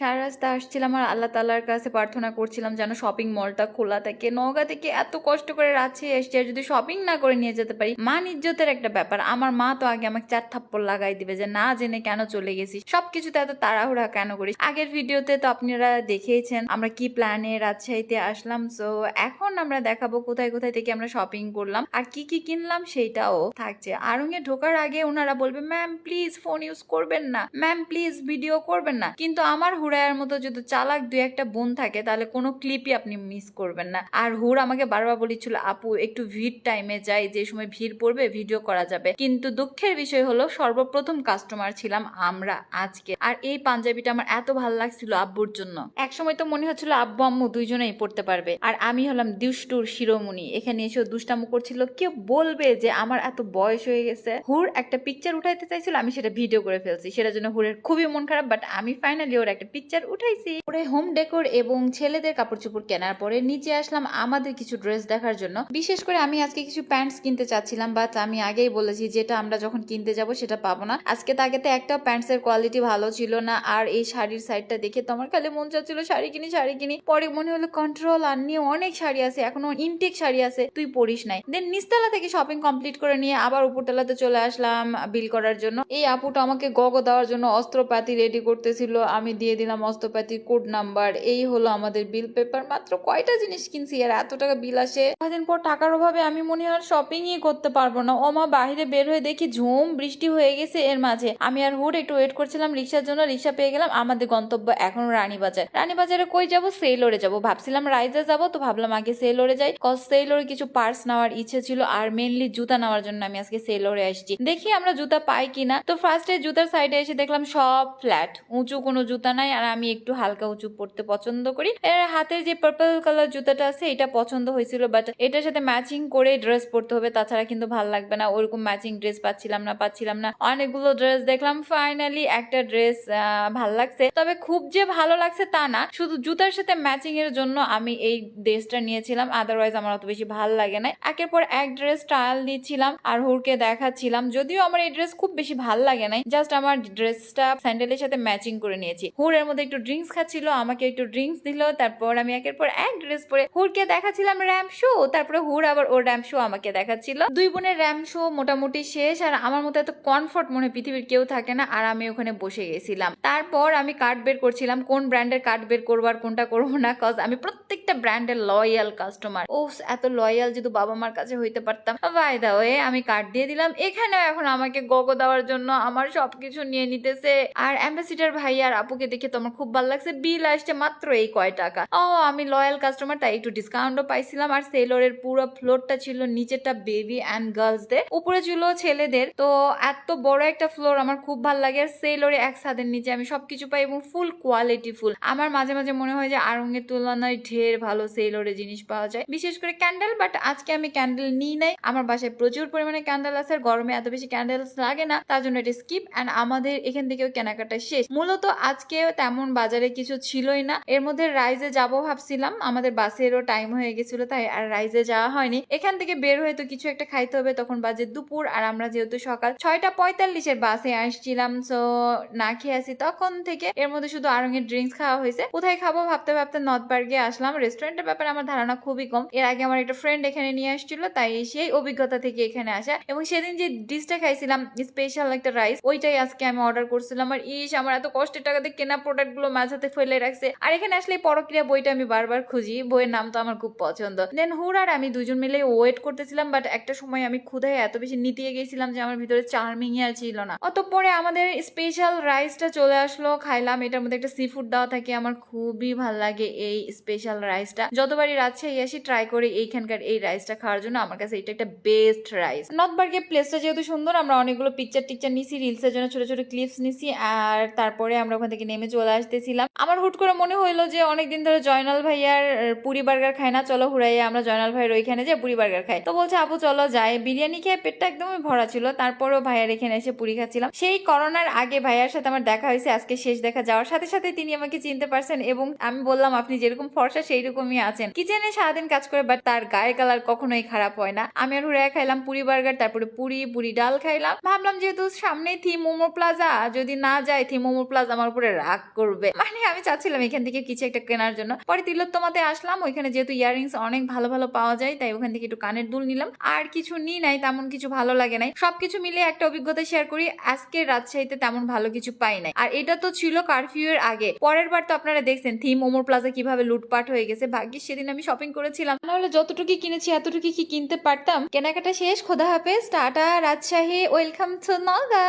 সারা রাস্তা আসছিলাম আর আল্লাহ তাল্লার কাছে প্রার্থনা করছিলাম যেন শপিং মলটা খোলা থাকে। নওগাঁ থেকে এত কষ্ট করে রাঁচি এসছি যদি শপিং না করে নিয়ে যেতে পারি? মান ইজ্জতের একটা ব্যাপার। আমার মা তো আগে আমাকে চার থাপ্পড় লাগাই দিবে যে, না জেনে কেন চলে গেছি সবকিছুতে এত তাড়াহুড়া কেন করিস? আগের ভিডিওতে তো আপনারা দেখেইছেন, আমরা কি প্ল্যানে রাজশাহীতে আসলাম। সো এখন আমরা দেখাবো কোথায় কোথায় থেকে আমরা শপিং করলাম আর কি কি কিনলাম সেইটাও থাকছে। আরঙে ঢোকার আগে ওনারা বলবে ম্যাম প্লিজ ফোন ইউজ করবেন না। ম্যাম প্লিজ ভিডিও করবেন না। কিন্তু আমার হুড়ায়ের মতো যদি চালাক দুই একটা বোন থাকে, তাহলে কোনো ক্লিপই আপনি মিস করবেন না। আর হুড় আমাকে বারবার বলেছিল, আপু, একটু ভিড় টাইমে যাই, যে সময় ভিড় পড়বে ভিডিও করা যাবে। কিন্তু দুঃখের বিষয় হলো, সর্বপ্রথম কাস্টমার ছিলাম আমরা আজকে। আর এই পাঞ্জাবিটা আমার এত ভালো লাগছিল আব্বুর জন্য। একসময় তো মনে হচ্ছিল, আব্বু, আম্মু দুইজনেই পড়তে পারবে। আর আমি হলাম দুষ্টুর শিরোমণি। এখানে এসে দুষ্টামু করছিল, কেউ বলবে যে আমার এত বয়স হয়ে গেছে? হুর একটা পিকচার উঠাইতে চাইছিল, আমি সেটা ভিডিও করে ফেলছি। সেটার জন্য হুরের খুবই মন খারাপ বাট আমি ফাইনালি ওর একটা পিকচার উঠাইছি। ওরে হোম ডেকোর এবং ছেলেদের কাপড় চোপড় কেনার পরে নিচে আসলাম আমাদের কিছু ড্রেস দেখার জন্য। বিশেষ করে আমি আজকে কিছু প্যান্টস কিনতে চাচ্ছিলাম বাট আমি আগেই বলেছি যেটা আমরা যখন কিনতে যাব সেটা পাবো না। আজকে তাকেতে একটা প্যান্টস এর কোয়ালিটি ভালো ছিল না, আর এই শাড়ির সাইডটা দেখে তো আমার খালি মন চাচ্ছিল, শাড়ি কিনি শাড়ি কিনি। পরে মনে হলো কন্ট্রোল আর নিয়ে অনেক শাড়ি আছে, এখনও ইনটেক শাড়ি আছে, তুই পরিস নাই। দেন নিচতলা থেকে শপিং কমপ্লিট করে নিয়ে আবার উপরতলাতে চলে আসলাম বিল করার জন্য। এই আপুটা আমাকে গগ দেওয়ার জন্য অস্ত্রপাতি রেডি করতেছিল, আমি দিয়ে দিলাম অস্ত্রপাতির কোড নাম্বার এই হলো আমাদের বিল পেপার মাত্র কয়টা জিনিস কিনছি আর এত টাকা বিল আসে? কদিন পর টাকার অভাবে আমি মনে হয় শপিংই করতে পারব না। ও মা বাইরে বের হয়ে দেখি ঝুম, বৃষ্টি হয়ে গেছে এর মাঝে। আমি আর হুড একটু ওয়েট করছিলাম, রিক্সার জন্য রিক্সা পেয়ে গেলাম। আমাদের গন্তব্য এখন রানীবাজার। রানীবাজারে কই যাব? সেলরে যাব। ভাবছিলাম রাইজে যাব, তো ভাবলাম আগে সেলরে যাই। কজ সেলরে কিছু পার্স নেওয়ার ইচ্ছে ছিল আর মেনলি জুতা নেওয়ার জন্য আমি আজকে সেলরে আসছি। দেখি আমরা জুতা পাই কিনা। তো ফার্স্টে জুতার সাইডে এসে দেখলাম সব ফ্ল্যাট উঁচু কোনো জুতা নাই। আর আমি একটু হালকা উঁচু পড়তে পছন্দ করি। এর হাতের যে পার্পল কালার জুতাটা আছে, এটা পছন্দ হয়েছিল বাট এটার সাথে ম্যাচিং করে ড্রেস পরতে হবে, তাছাড়া কিন্তু ভালো লাগবে না। ওরকম ম্যাচিং ড্রেস পাচ্ছিলাম না পাচ্ছিলাম না। অনেকগুলো ড্রেস দেখলাম ফাইনালি একটা ড্রেস ভালো লাগছে। তবে খুব যে ভালো লাগছে তা না, শুধু জুতার সাথে ম্যাচিং এর জন্য আমি এই ড্রেসটা নিয়েছিলাম আদারওয়াইজ আমার অত বেশি ভালো লাগে না। একের পর এক ড্রেস ট্রায়াল দিচ্ছিলাম আর হুরকে দেখাচ্ছিলাম, যদিও আমার এই ড্রেস খুব বেশি ভালো লাগে নাই জাস্ট আমার ড্রেসটা স্যান্ডেলের সাথে ম্যাচিং করে নিয়েছি। হুর এর মধ্যে একটু ড্রিঙ্কস খাচ্ছিল, আমাকে একটু ড্রিঙ্কস দিল, তারপর আমি একের পর এক ড্রেস পরে হুরকে দেখাচ্ছিলাম র্যাম শো তারপরে হুর আবার ওর র্যাম শো আমাকে দেখাচ্ছিল। দুই বোনের র্যাম শো মোটামুটি শেষ, আর আমার মতো এত কমফর্ট মনে পৃথিবীর কেউ থাকে না, আর আমি ওখানে বসে গেছিলাম। তারপর আমি কার্ড বের করছিলাম, কোন ব্র্যান্ডের কার্ড বের করব আর কোনটা করব না কজ আমি প্রত্যেকটা ব্র্যান্ডের লয়াল কাস্টমার ও এত লয়াল যদি বাবা মার কাছে হইতে পারতাম। বাই দা ওয়ে আমি কার্ড দিয়ে দিলাম, এখানেও এখন আমাকে গগ দেওয়ার জন্য আমার সবকিছু নিয়ে নিতেছে। আর অ্যাম্বাসিডার ভাই আর আপুকে দেখে তো আমার খুব ভালো লাগছে। বিল আসছে মাত্র এই কয় টাকা। ও, আমি লয়াল কাস্টমার তাই একটু ডিসকাউন্টও পাইছিলাম। আর সেলরের পুরো ফ্লোরটা ছিল নিচেটা বেবি অ্যান্ড গার্লসদের উপরে ছিল ছেলেদের। তো এত বড় একটা ফ্লোর আমার খুব ভালো লাগে। আর সেলরে এক ছাদের নিচে আমি সবকিছু পাই এবং ফুল কোয়ালিটি ফুল। আমার মাঝে মাঝে মনে হয় যে আরঙের তুলনায় ঢের ভালো সেলরে জিনিস পাওয়া যায়। বিশেষ করে ক্যান্ডেল বাট আজকে আমি ক্যান্ডেল নিই নাই। আমার বাসায় প্রচুর পরিমাণে ক্যান্ডেল আছে আর গরমে এত বেশি ক্যান্ডেলস লাগে না। তার জন্য এটা স্কিপ অ্যান্ড আমাদের এখান থেকেও কেনাকাটা শেষ। মূলত আজকে তেমন বাজারে কিছু ছিলই না। এর মধ্যে রাইজে যাব ভাবছিলাম, আমাদের বাসেরও টাইম হয়ে গেছিল তাই আর রাইজে যাওয়া হয়নি। এখান থেকে বের হয়ে তো কিছু একটা খাইতে হবে, তখন বাজে দুপুর আর আমরা যেহেতু সকাল ছয়টা পঁয়তাল্লিশের বাসে আসছিলাম সো না খেয়ে আসি তখন থেকে। এর মধ্যে শুধু আরঙের ড্রিঙ্কস খাওয়া হয়েছে। কোথায় খাব ভাবতে ভাবতে নর্থ পার্কে আসলাম রেস্টুরেন্টের ব্যাপারে আমার ধারণা খুবই কম। এর আগে আমার একটা ফ্রেন্ড এখানে নিয়ে আসছিল, তাই সেই অভিজ্ঞতা থেকে এখানে আসা। এবং সেদিন যে ডিশটা খাইছিলাম স্পেশাল একটা রাইস ওইটাই আজকে আমি অর্ডার করছিলাম। আর ইস, আমার এত কষ্টের টাকাতে কেনা প্রোডাক্টগুলো মাঝাতে ফেলে রাখছে। আর এখানে আসলে পরক্রিয়া বইটা আমি বারবার খুঁজি। বইয়ের নাম তো আমার খুব পছন্দ। দেন হুর আর আমি দুজন মিলে ওয়েট করতেছিলাম বাট একটা সময় আমি ক্ষুধায় এত বেশি নিতিয়ে গেছিলাম যে আমার ভিতরে চার্মিং আর ছিল না। অতঃপরে আমাদের স্পেশাল রাইসটা চলে আসলো। খাইলাম। এটার মধ্যে একটা সি ফুড দেওয়া থাকে। আমার খুবই ভালো লাগে এই স্পেশাল রাইসটা যতবারই রাজশাহী আসি ট্রাই করি এইখানকার এই রাইসটা খাওয়ার জন্য। আমার কাছে এটা একটা বেস্ট রাইস নর্থবার্গের প্লেসটা যেহেতু সুন্দর, আমরা অনেকগুলো পিকচার টিকচার নিছি রিলসের জন্য ছোট ছোট ক্লিপস নিছি, আর তারপরে আমরা ওখান থেকে নেমে চলে আসতেছিলাম। আমার হুট করে মনে হইল যে অনেকদিন ধরে জয়নাল ভাইয়ার পুরি বার্গার খাই না, চলো হুড়াইয়া আমরা জয়নাল ভাইয়ের ওইখানে যে পুরি বার্গার খাই। তো বলছে, আপু, চলো যাই। বিরিয়ানি খেয়ে পেটটা একদমই ভরা ছিল। তারপরও ভাইয়ার এখানে এসে পুরি খাচ্ছিলাম। সেই করোনার আগে ভাইয়ার সাথে আমার দেখা হয়েছে, আজকে শেষ দেখা যাওয়ার। সাথে সাথে তিনি আমাকে চিনতে পারছেন এবং আমি বললাম, আপনি যেরকম ফর্সা সেই রকমই আছেন। কিচেনে সারাদিন কাজ করে, বাট তার গায়ের কালার কখনোই খারাপ হয় না। আমি আর হুড়াইয়া খাইলাম পুরি বার্গার, তারপরে পুরি পুরি ডাল খাইলাম। ভাবলাম যেহেতু সামনেই থি মোমো প্লাজা, যদি না যায় থি মোমো প্লাজা আমার উপরে রাগ করবে। মানে আমি চাচ্ছিলাম এখান থেকে কিছু একটা কেনার জন্য। পরে তিলোত্তমাতে আসলাম, ওইখানে যেহেতু ইয়ারিংস অনেক ভালো ভালো পাওয়া যায়, তাই ওখান থেকে একটু কানের দুল নিলাম। আর কিছু নিই নাই, তেমন কিছু ভালো লাগে নাই। সবকিছু মিলে একটা অভিজ্ঞতা শেয়ার করি আজকে রাজশাহীতে তেমন ভালো কিছু পাই নাই। আর এটা তো ছিল কারফিউ এর আগে। পরের বার তো আপনারা দেখছেন থিম ওমর প্লাজা কীভাবে লুটপাট হয়ে গেছে। ভাগ্যিস সেদিন আমি শপিং করেছিলাম। নাহলে যতটুকু কিনেছি এতটুকু কি কিনতে পারতাম? কেনাকাটা শেষ, খোদা হাফেজ, tata Rajshahi welcome to Naga